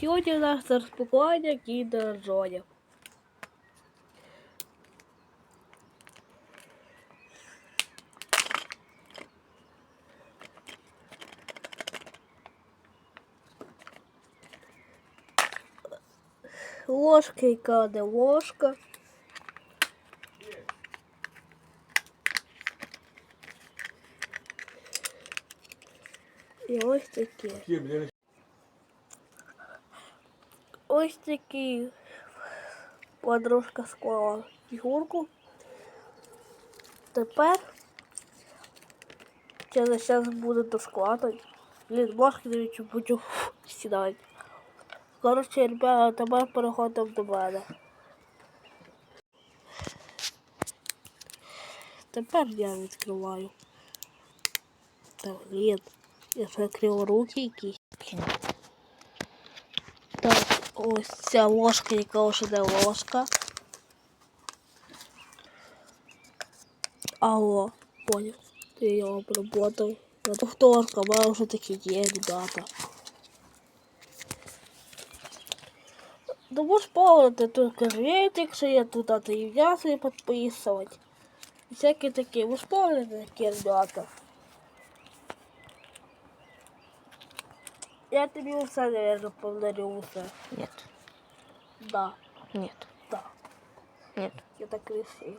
Сьогодні у нас розпакування Kinder Joy. Ложка, яка не ложка. І ось таке. Ось такий подружка склала фігурку. Тепер я зараз буду доскладати. Блін, башки навіть буду сідати. Коротше, ребята, тепер переходимо до мене. Тепер я відкриваю. Та блін, я закрив руки якісь. Ось ця ложка, яка вже не ложка. Алло, понял. Я його обработав. На повторка, в мене вже такі є, ребята. Ну, можеш повнити тут креветик, що я тут это ім'я собі підписувати. І всякі такі. Ж помните такі, ребята. Я тобі все, наверное, подарю усе. Нет, Да, нет, да. нет. Я так решил.